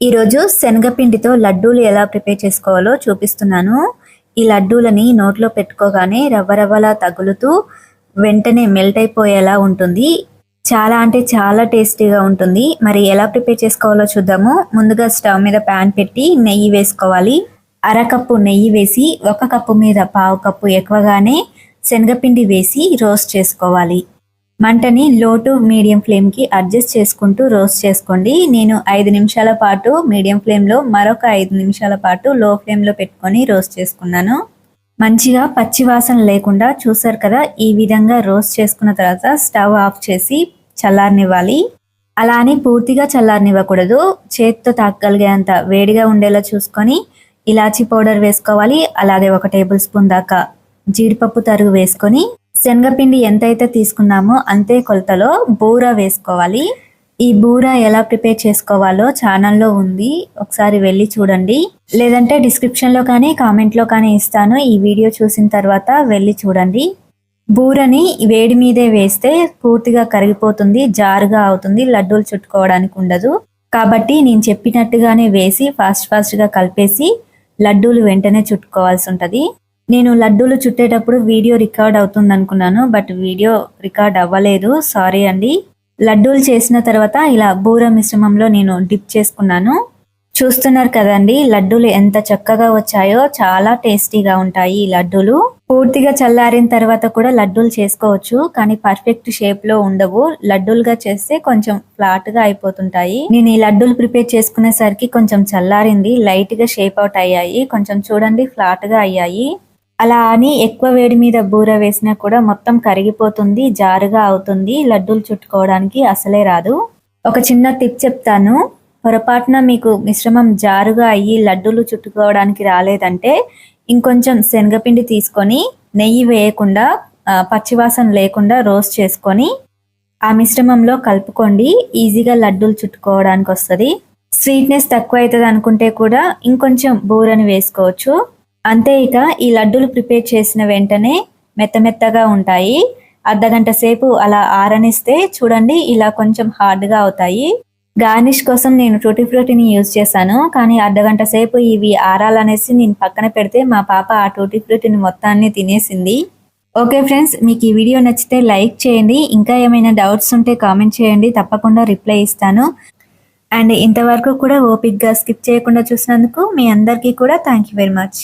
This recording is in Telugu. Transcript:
ఈరోజు శనగపిండితో లడ్డూలు ఎలా ప్రిపేర్ చేసుకోవాలో చూపిస్తున్నాను. ఈ లడ్డూలని నోట్లో పెట్టుకోగానే రవ్వ రవ్వలా తగులుతూ వెంటనే మెల్ట్ అయిపోయేలా ఉంటుంది. చాలా అంటే చాలా టేస్టీగా ఉంటుంది. మరి ఎలా ప్రిపేర్ చేసుకోవాలో చూద్దాము. ముందుగా స్టవ్ మీద ప్యాన్ పెట్టి నెయ్యి వేసుకోవాలి. అరకప్పు నెయ్యి వేసి ఒక కప్పు మీద పావు కప్పు ఎక్కువగానే శనగపిండి వేసి రోస్ట్ చేసుకోవాలి. మంటని లో టు మీడియం ఫ్లేమ్కి అడ్జస్ట్ చేసుకుంటూ రోస్ట్ చేసుకోండి. నేను ఐదు నిమిషాల పాటు మీడియం ఫ్లేమ్లో మరొక ఐదు నిమిషాల పాటు లో ఫ్లేమ్లో పెట్టుకొని రోస్ట్ చేసుకున్నాను. మంచిగా పచ్చివాసన లేకుండా చూసారు కదా ఈ విధంగా రోస్ట్ చేసుకున్న తర్వాత స్టవ్ ఆఫ్ చేసి చల్లారనివ్వాలి. అలా అని పూర్తిగా చల్లారనివ్వకూడదు. చేత్తో తాకగలిగేంత వేడిగా ఉండేలా చూసుకొని ఇలాచీ పౌడర్ వేసుకోవాలి. అలాగే ఒక టేబుల్ స్పూన్ దాకా జీడిపప్పు తరుగు వేసుకొని శనగపిండి ఎంతైతే తీసుకున్నామో అంతే కొలతలో బూర వేసుకోవాలి. ఈ బూర ఎలా ప్రిపేర్ చేసుకోవాలో ఛానల్లో ఉంది. ఒకసారి వెళ్ళి చూడండి. లేదంటే డిస్క్రిప్షన్లో కానీ కామెంట్లో కానీ ఇస్తాను. ఈ వీడియో చూసిన తర్వాత వెళ్ళి చూడండి. బూరని వేడి మీదే వేస్తే పూర్తిగా కరిగిపోతుంది జారుగా అవుతుంది లడ్డూలు చుట్టుకోవడానికి ఉండదు. కాబట్టి నేను చెప్పినట్టుగానే వేసి ఫాస్ట్ ఫాస్ట్గా కలిపేసి లడ్డూలు వెంటనే చుట్టుకోవాల్సి ఉంటుంది. నేను లడ్డూలు చుట్టేటప్పుడు వీడియో రికార్డ్ అవుతుంది అనుకున్నాను బట్ వీడియో రికార్డ్ అవ్వలేదు. సారీ అండి. లడ్డూలు చేసిన తర్వాత ఇలా బూర మిశ్రమంలో నేను డిప్ చేసుకున్నాను. చూస్తున్నారు కదండి లడ్డూలు ఎంత చక్కగా వచ్చాయో చాలా టేస్టీగా ఉంటాయి ఈ లడ్డూలు. పూర్తిగా చల్లారిన తర్వాత కూడా లడ్డూలు చేసుకోవచ్చు కానీ పర్ఫెక్ట్ షేప్లో ఉండవు. లడ్డూలుగా చేస్తే కొంచెం ఫ్లాట్గా అయిపోతుంటాయి. నేను ఈ లడ్డూలు ప్రిపేర్ చేసుకునేసరికి కొంచెం చల్లారింది లైట్గా షేప్ అవుట్ అయ్యాయి. కొంచెం చూడండి ఫ్లాట్గా అయ్యాయి. అలా అని ఎక్కువ వేడి మీద బూర వేసినా కూడా మొత్తం కరిగిపోతుంది జారుగా అవుతుంది. లడ్డూలు చుట్టుకోవడానికి అసలే రాదు. ఒక చిన్న టిప్ చెప్తాను. పొరపాటున మీకు మిశ్రమం జారుగా అయ్యి లడ్డూలు చుట్టుకోవడానికి రాలేదంటే ఇంకొంచెం శనగపిండి తీసుకొని నెయ్యి వేయకుండా పచ్చివాసన లేకుండా రోస్ట్ చేసుకొని ఆ మిశ్రమంలో కలుపుకోండి. ఈజీగా లడ్డూలు చుట్టుకోవడానికి వస్తుంది. స్వీట్నెస్ తక్కువ అవుతుంది అనుకుంటే కూడా ఇంకొంచెం బూరని వేసుకోవచ్చు. అంతే ఇక ఈ లడ్డూలు ప్రిపేర్ చేసిన వెంటనే మెత్త మెత్తగా ఉంటాయి అర్ధగంట సేపు అలా ఆరనిస్తే చూడండి ఇలా కొంచెం హార్డ్గా అవుతాయి. గార్నిష్ కోసం నేను టూటీ ఫ్రూటీని యూజ్ చేశాను కానీ అర్ధగంట సేపు ఇవి ఆరాలనేసి నేను పక్కన పెడితే మా పాప ఆ టూటీ ఫ్రూటీని మొత్తాన్ని తినేసింది. ఓకే ఫ్రెండ్స్ మీకు ఈ వీడియో నచ్చితే లైక్ చేయండి. ఇంకా ఏమైనా డౌట్స్ ఉంటే కామెంట్ చేయండి తప్పకుండా రిప్లై ఇస్తాను. అండ్ ఇంతవరకు కూడా ఓపిక్గా స్కిప్ చేయకుండా చూసినందుకు మీ అందరికీ కూడా థ్యాంక్ యూ వెరీ మచ్.